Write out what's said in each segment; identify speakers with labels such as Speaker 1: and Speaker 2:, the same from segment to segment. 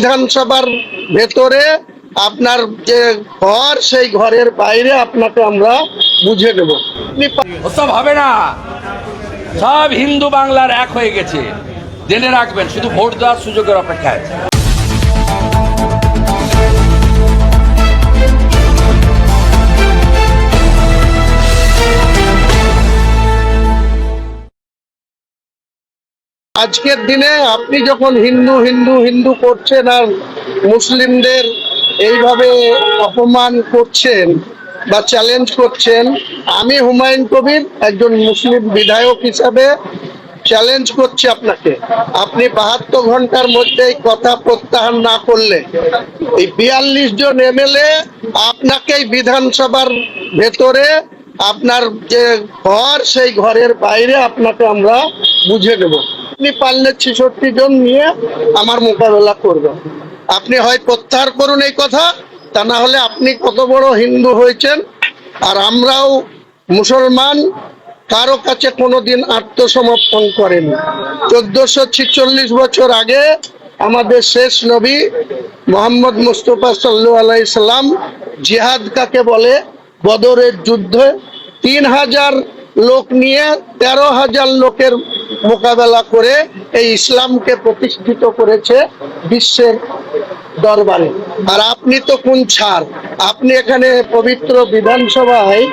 Speaker 1: বিধানসভার ভেতরে আপনার যে ঘর, সেই ঘরের বাইরে আপনাকে আমরা বুঝে নেব
Speaker 2: সব হবে না। সব হিন্দু বাংলার এক হয়ে গেছে। জেনে রাখবেন, শুধু ভোট দেওয়ার সুযোগের অপেক্ষায়
Speaker 1: আজকের দিনে আপনি যখন হিন্দু হিন্দু হিন্দু করছেন আর মুসলিমদের এইভাবে অপমান করছেন বা চ্যালেঞ্জ করছেন, আমি হুমায়ুন কবির একজন মুসলিম বিধায়ক হিসাবে চ্যালেঞ্জ করছি আপনাকে। আপনি বাহাত্তর ঘণ্টার মধ্যে এই কথা প্রত্যাহার না করলে, এই বিয়াল্লিশ জন এমএলএ আপনাকে বিধানসভার ভেতরে আপনার যে ঘর, সেই ঘরের বাইরে আপনাকে আমরা বুঝে নেব। আপনি পারলে ছেষট্টি জন নিয়ে আমার মোকাবেলা করবেন। আপনি হয় প্রত্যাহার করুন এই কথা, তা না হলে আপনি কত বড় হিন্দু হয়েছেন, আর আমরাও মুসলমান, কারও কাছে কোনোদিন আত্মসমর্পণ করেনি। চোদ্দশো ছিচল্লিশ বছর আগে আমাদের শেষ নবী মোহাম্মদ মুস্তফা সাল্লু আলাইসাল্লাম জিহাদ কাকে বলে? বদরের যুদ্ধে তিন হাজার লোক নিয়ে তেরো হাজার লোকের মোকাবেলা করে এই ইসলামকে প্রতিষ্ঠিত করেছে বিশ্বের দরবারে। আর আপনি তো কোন ছাড়? আপনি এখানে পবিত্র বিধানসভায়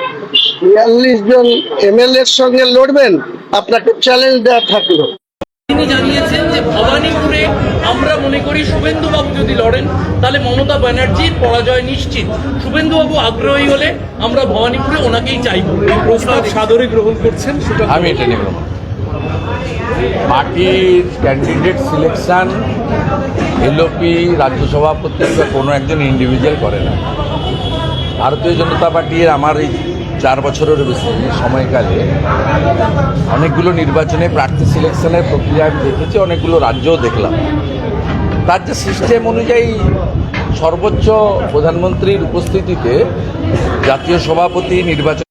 Speaker 1: বিয়াল্লিশ জন এমএলএ এর সঙ্গে লড়বেন আপনাকে চ্যালেঞ্জ দেওয়া থাকল।
Speaker 3: তিনি জানিয়েছেন যে ভবানীপুরে আমরা মনে করি শুভেন্দুবাবু যদি লড়েন তাহলে মমতা ব্যানার্জির পরাজয় নিশ্চিত। শুভেন্দুবাবু আগ্রহী হলে আমরা ভবানীপুরে ওনাকেই চাইব।
Speaker 4: প্রস্তাব সাদরে গ্রহণ করছেন সেটা
Speaker 2: আমি এটা নেব না। পার্টির ক্যান্ডিডেট সিলেকশন এলওপি রাজ্য সভাপতি বা কোনো একজন ইন্ডিভিজুয়াল করে না। ভারতীয় জনতা পার্টির আমার এই চার বছরের বেশি সময়কালে অনেকগুলো নির্বাচনে প্রার্থী সিলেকশনের প্রক্রিয়া আমি দেখেছি, অনেকগুলো রাজ্যও দেখলাম। তার যে সিস্টেম অনুযায়ী সর্বোচ্চ প্রধানমন্ত্রীর উপস্থিতিতে জাতীয় সভাপতি নির্বাচন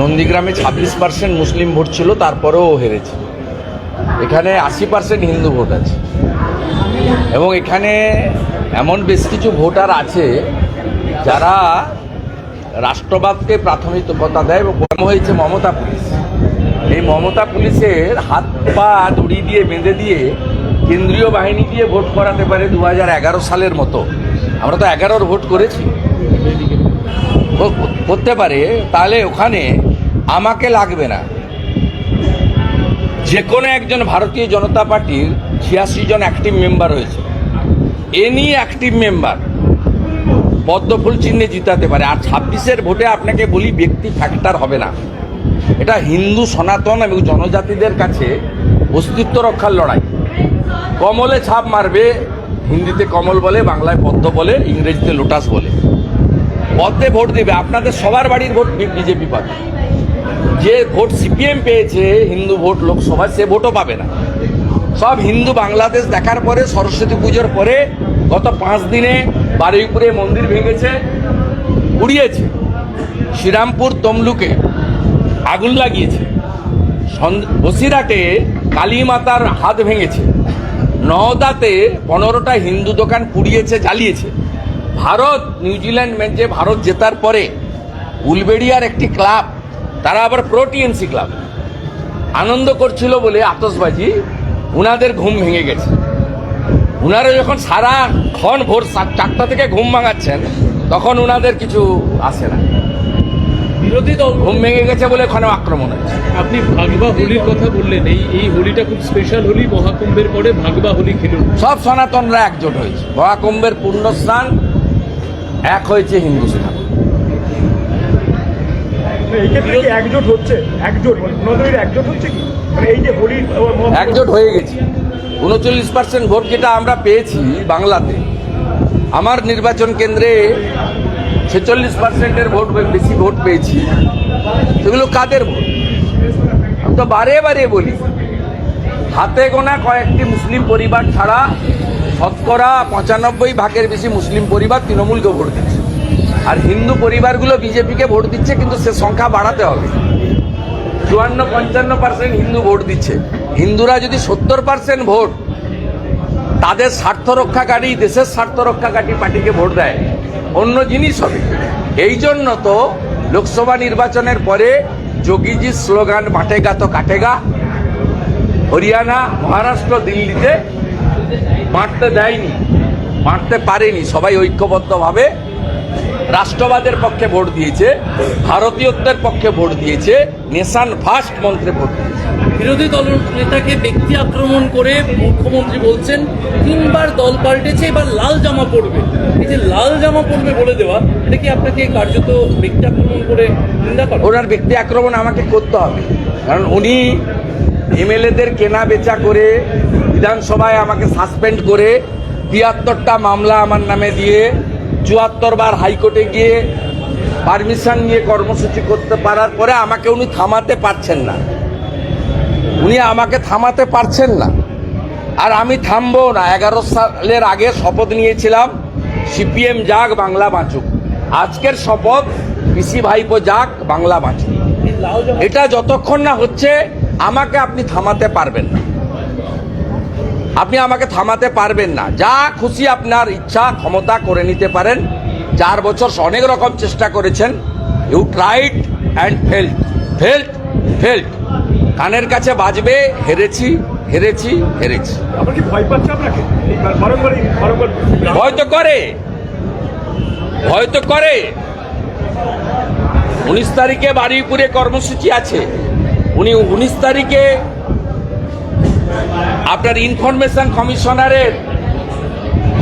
Speaker 2: নন্দীগ্রামে ছাব্বিশ পার্সেন্ট মুসলিম ভোট ছিল, তারপরেও হেরেছে। এখানে আশি পার্সেন্ট হিন্দু ভোট আছে। এবং এখানে এমন বেশ কিছু ভোটার আছে যারা রাষ্ট্রবাদকে প্রাথমিকতা দেয় এবং নাম হয়েছে মমতা পুলিশ। এই মমতা পুলিশের হাত পা দড়ি দিয়ে বেঁধে দিয়ে কেন্দ্রীয় বাহিনী দিয়ে ভোট করাতে পারে দু হাজার এগারো সালের মতো। আমরা তো এগারোর ভোট করেছি। করতে পারে। তাহলে ওখানে আমাকে লাগবে না। যে কোনো একজন ভারতীয় জনতা পার্টির ছিয়াশি জন অ্যাক্টিভ মেম্বার হয়েছে এনি অ্যাক্টিভ মেম্বার পদ্মফুল চিহ্নে জিতাতে পারে। আর ছাব্বিশের ভোটে আপনাকে বলি, ব্যক্তি ফ্যাক্টর হবে না। এটা হিন্দু সনাতন এবং জনজাতিদের কাছে অস্তিত্ব রক্ষার লড়াই। কমলে ছাপ মারবে, হিন্দিতে কমল বলে, বাংলায় পদ্ম বলে, ইংরেজিতে লোটাস বলে। পদ্মে ভোট দেবে। আপনাদের সবার বাড়ির ভোট বিজেপি পাবে। যে ভোট সিপিএম পেয়েছে, হিন্দু ভোট লোকসভায়, সে ভোটও পাবে না। সব হিন্দু বাংলাদেশ দেখার পরে, সরস্বতী পুজোর পরে গত পাঁচ দিনে বারুইপুরে মন্দির ভেঙেছে, উড়িয়েছে। শ্রীরামপুর তমলুকে আগুন লাগিয়েছে। সন- বসিরহাটে কালী মাতার হাত ভেঙেছে। নওদাতে পনেরোটা হিন্দু দোকান পুড়িয়েছে, জ্বালিয়েছে। ভারত, নিউজিল্যান্ড ম্যাচে ভারত জেতার পরে, উলবেড়িয়ার একটি ক্লাব তারা আবার প্রো টিএমসি ক্লাব আনন্দ করছিল বলে আতসবাজি উনাদের ঘুম ভেঙে গেছে। উনারা যখন সারাক্ষণ ভোর সাত- চারটা থেকে ঘুম ভাঙাচ্ছেন তখন উনাদের কিছু আসে না।
Speaker 3: বিরোধী দল
Speaker 2: ঘুম ভেঙে গেছে বলে ওখানে আক্রমণ হয়েছে।
Speaker 4: আপনি ভাগবা হোলির কথা বললেন এই এই হোলিটা খুব স্পেশাল হোলি মহাকুম্ভের পরে ভাগবা হোলি খেলুন
Speaker 2: সব সনাতনরা একজোট হয়েছে। মহাকুম্ভের পূর্ণস্থান এক হয়েছে
Speaker 5: কি একজোট হচ্ছে? একজোট মানে একজোট হচ্ছে কি? মানে এই যে হোলি
Speaker 2: একজোট হয়ে গেছে। উনচল্লিশ পার্সেন্ট ভোট যেটা আমরা পেয়েছি বাংলাতে আমার নির্বাচন কেন্দ্রে ছেচল্লিশ পার্সেন্টের ভোট বেশি ভোট পেয়েছি। সেগুলো কাদের ভোট? আমি তো বারে বারে বলি হাতে গোনা কয়েকটি মুসলিম পরিবার ছাড়া শতকরা পঁচানব্বই ভাগের বেশি মুসলিম পরিবার তৃণমূলকে ভোট দিচ্ছে। আর হিন্দু পরিবারগুলো বিজেপিকে ভোট দিচ্ছে, কিন্তু সে সংখ্যা বাড়াতে হবে। চুয়ান্ন, পঞ্চান্ন পার্সেন্ট হিন্দু ভোট দিচ্ছে। হিন্দুরা যদি সত্তর পার্সেন্ট ভোট, তাদের স্বার্থ রক্ষাকারী, দেশের স্বার্থ রক্ষাকারী পার্টিকে ভোট দেয়। অন্য জিনিস হবে। এই জন্য তো লোকসভা নির্বাচনের পরে যোগীজির স্লোগান বাটেগা তো কাটেগা হরিয়ানা, মহারাষ্ট্র, দিল্লিতে বাঁটতে দেয়নি বাঁটতে পারেনি। সবাই ঐক্যবদ্ধভাবে রাষ্ট্রবাদের পক্ষে ভোট দিয়েছে ভারতীয়ত্বের পক্ষে ভোট দিয়েছে নেশান ফার্স্ট মন্ত্রে ভোট দিয়েছে।
Speaker 3: বিরোধী দল নেতাকে ব্যক্তি আক্রমণ করে মুখ্যমন্ত্রী বলছেন তিনবার দল পাল্টেছে এবার লাল জামা পড়বে এই যে লাল জামা পড়বে বলে দেওয়া এটা কি আপনাকে কার্যত ব্যক্তি আক্রমণ করে নিন্দা করে?
Speaker 2: ওনার ব্যক্তি আক্রমণ আমাকে করতে হবে। কারণ উনি এমএলএদের কেনা বেচা করে বিধানসভায় আমাকে সাসপেন্ড করে তিয়াত্তরটা মামলা আমার নামে দিয়ে চুয়াত্তর বার হাইকোর্টে গিয়ে পারমিশন নিয়ে কর্মসূচি করতে পারার পরে আমাকে উনি থামাতে পারছেন না। উনি আমাকে থামাতে পারছেন না। আর আমি থামবো না। এগারো সালের আগে শপথ নিয়েছিলাম, সিপিএম যাক, বাংলা বাঁচুক। আজকের শপথ, পিসি ভাইপো যাক, বাংলা বাঁচুক। এটা যতক্ষণ না হচ্ছে, আমাকে আপনি থামাতে পারবেন না। আপনি আমাকে থামাতে পারবেন না। যা খুশি আপনার ইচ্ছা ক্ষমতা করে নিতে পারেন। চার বছর অনেক রকম চেষ্টা করেছেন। You tried and felt felt felt কানের কাছে বাজবে হেরেছি হেরেছি হেরেছি।
Speaker 5: ভয়
Speaker 2: তো করে। ভয় তো করে। উনিশ তারিখে বারুইপুরে কর্মসূচি আছে। উনি উনিশ তারিখে আপনার ইনফরমেশন কমিশনারের,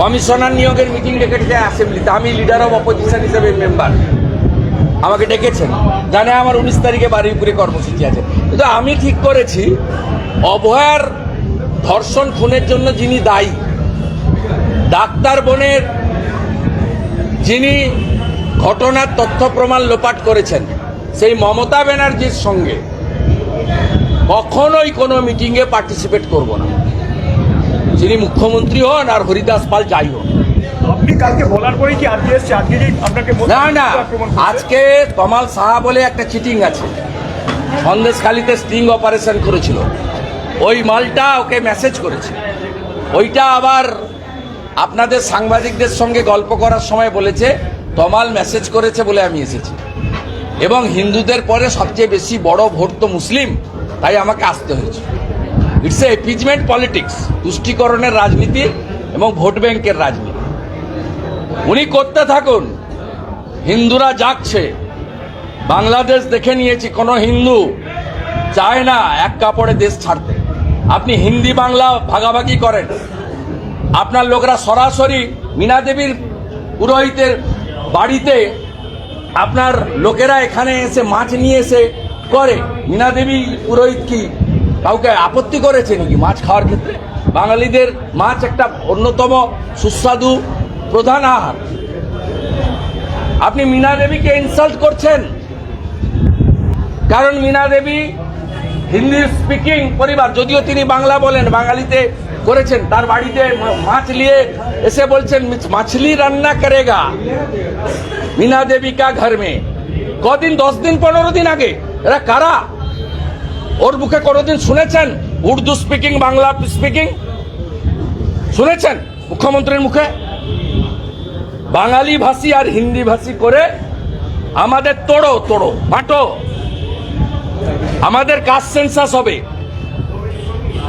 Speaker 2: কমিশনার নিয়োগের মিটিং ডেকেছে অ্যাসেম্বলিতে আমি লিডার অফ অপোজিশন হিসেবে মেম্বার আমাকে ডেকেছেন। জানে আমার উনিশ তারিখে বারুইপুরে কর্মসূচি আছে। কিন্তু আমি ঠিক করেছি, অভয়ার ধর্ষণ খুনের জন্য যিনি দায়ী, ডাক্তার বোনের যিনি ঘটনার তথ্য প্রমাণ লোপাট করেছেন, সেই মমতা ব্যানার্জির সঙ্গে কখনোই কোনো মিটিংয়ে পার্টিসিপেট করব না। যিনি মুখ্যমন্ত্রী হন আর হরিদাস পাল যাই
Speaker 5: মোদী
Speaker 2: না না আজকে কমাল সাহা বলে একটা চিটিং আছে। সন্দেশখালিতে স্টিং অপারেশন করেছিল। ওই মালটা ওকে মেসেজ করেছে। ওইটা আবার আপনাদের সাংবাদিকদের সঙ্গে গল্প করার সময় বলেছে তমাল মেসেজ করেছে বলে আমি এসেছি। এবং হিন্দুদের পরে সবচেয়ে বেশি বড় ভোট তো মুসলিম। তাই আমাকে আসতে হয়েছে। ইটস এ পলিটিক্স তুষ্টিকরণের রাজনীতি এবং ভোট ব্যাংকের রাজনীতি। উনি করতে থাকুন, হিন্দুরা যাচ্ছে। বাংলাদেশ দেখে নিয়েছি, কোনো হিন্দু চায় না এক কাপড়ে দেশ ছাড়তে। আপনি হিন্দি বাংলা ভাগাভাগি করেন। আপনার লোকরা সরাসরি মীনা দেবীর পুরোহিতের বাড়িতে আপনার লোকেরা এখানে এসে মাছ নিয়ে এসে করে। মীনা দেবী পুরোহিত কি কাউকে আপত্তি করেছে নাকি মাছ খাওয়ার ক্ষেত্রে? বাঙালিদের মাছ একটা অন্যতম সুস্বাদু প্রধান আহার। আপনি মীনা দেবীকে ইনসাল্ট করছেন? কারণ মীনা দেবী হিন্দি স্পিকিং পরিবার, যদিও তিনি বাংলা বলেন, বাঙালিতে করেছেন, তার বাড়িতে মাছ নিয়ে এসে বলছেন মাছলি রান্না করেগা মীনা দেবী কা ঘর মে? কদিন? দশ দিন? পনেরো দিন আগে? এরা কারা? ওর মুখে কোনোদিন শুনেছেন? উর্দু স্পিকিং বাংলা স্পিকিং শুনেছেন মুখ্যমন্ত্রীর মুখে? বাঙালি ভাষী আর হিন্দি ভাষী করে আমাদের তোড়ো তোড়ো, বাটো। আমাদের কাস্ট সেন্সাস হবে।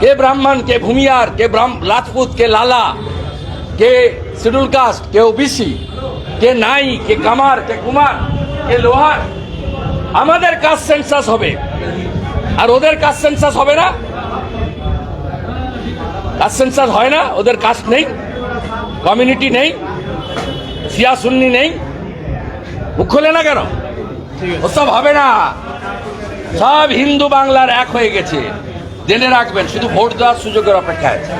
Speaker 2: কে ব্রাহ্মণ, কে ভূমিয়ার, কে রাজপুত কে লালা, কে শিডিউল কাস্ট কে ওবিসি, কে নাই কে কামার, কে কুমার, কে লোহার আমাদের কাজ সেন্সাস হবে। আর ওদের কাজ সেন্সাস হবে না? কাজ সেন্সাস হয় না, ওদের কাজ নেই কমিউনিটি নেই সিয়া সুন্নি নেই। মুখ খোলে না কেন? ওসব হবে না। সব হিন্দু বাংলার এক হয়ে গেছে। জেনে রাখবেন, শুধু ভোট দেওয়ার সুযোগের অপেক্ষায় আছে।